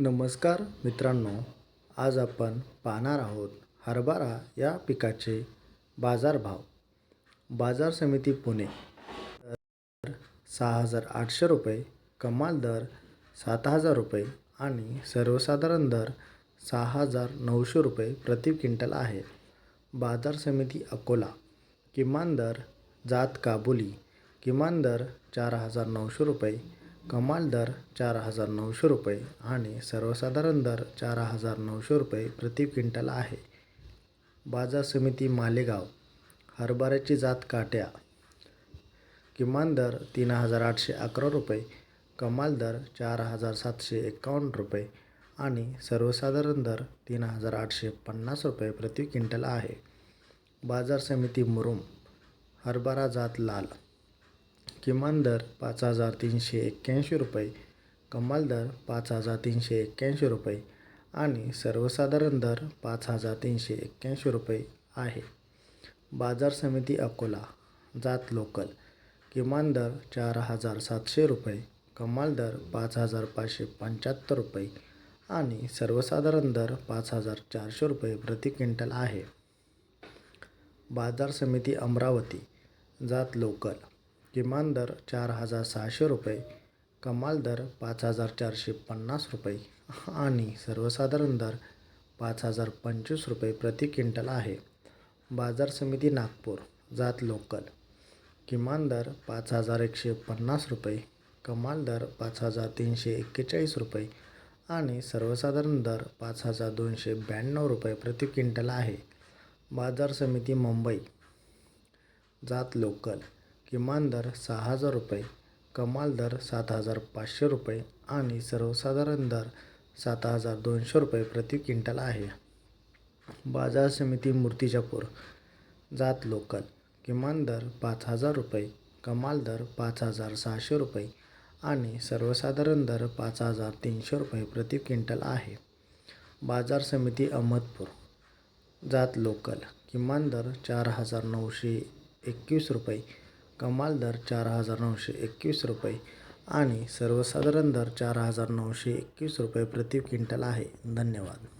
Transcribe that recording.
नमस्कार मित्रांनो आज आपण पाहणार आहोत हरभरा या पिकाचे बाजारभाव. बाजार समिती पुणे दर सहा हजार आठशे रुपये कमाल दर सात हजार रुपये आणि सर्वसाधारण दर सहा हजार नऊशे रुपये प्रति क्विंटल आहे. बाजार समिती अकोला किमान दर जात काबुली किमान दर चार हजार नऊशे रुपये कमाल दर चार हजार नऊशे रुपये आणि सर्वसाधारण दर चार हजार नऊशे रुपये प्रति क्विंटल आहे. बाजार समिती मालेगाव हरभऱ्याची जात काट्या. किमान दर तीन हजार आठशे अकरा रुपये कमाल दर चार हजार सातशे एकावन्न रुपये आणि सर्वसाधारण दर तीन हजार आठशे पन्नास रुपये प्रति क्विंटल आहे. बाजार समिती मुरुम हरभरा जात लाल. किमान दर पाच हजार तीनशे एक्क्याऐंशी रुपये कमाल दर पाच हजार तीनशे एक्क्याऐंशी रुपये आणि सर्वसाधारण दर पाच हजार तीनशे एक्क्याऐंशी रुपये आहे. बाजार समिती अकोला जात लोकल किमान दर चार हजार सातशे रुपये कमाल दर पाच हजार पाचशे पंच्याहत्तर रुपये आणि सर्वसाधारण दर पाच हजार चारशे रुपये प्रति क्विंटल आहे. बाजार समिती अमरावती जात लोकल किमान दर चार हजार सहाशे रुपये कमाल दर पाच हजार चारशे पन्नास रुपये आणि सर्वसाधारण दर पाच हजार पंचवीस रुपये प्रति क्विंटल आहे. बाजार समिती नागपूर जात लोकल. किमान दर पाच हजार एकशे पन्नास रुपये कमाल दर पाच हजार तीनशे एक्केचाळीस रुपये आणि सर्वसाधारण दर पाच हजार दोनशे ब्याण्णव रुपये प्रति क्विंटल आहे. बाजार समिती मुंबई जात लोकल. किमान दर सहा हजार रुपये कमाल दर सात हजार पाचशे रुपये आणि सर्वसाधारण दर सात हजार दोनशे रुपये प्रति क्विंटल आहे. बाजार समिती मूर्तिजापूर जात लोकल किमान दर पाच हजार रुपये कमाल दर पाच हजार सहाशे रुपये आणि सर्वसाधारण दर पाच हजार तीनशे रुपये प्रति क्विंटल आहे. बाजार समिती अहमदपूर जात लोकल किमान दर चार हजार नऊशे एकवीस रुपये कमाल दर चार हजार नऊशे एकवीस रुपये आणि सर्वसाधारण दर चार हजार नऊशे एकवीस रुपये प्रति क्विंटल आहे. धन्यवाद.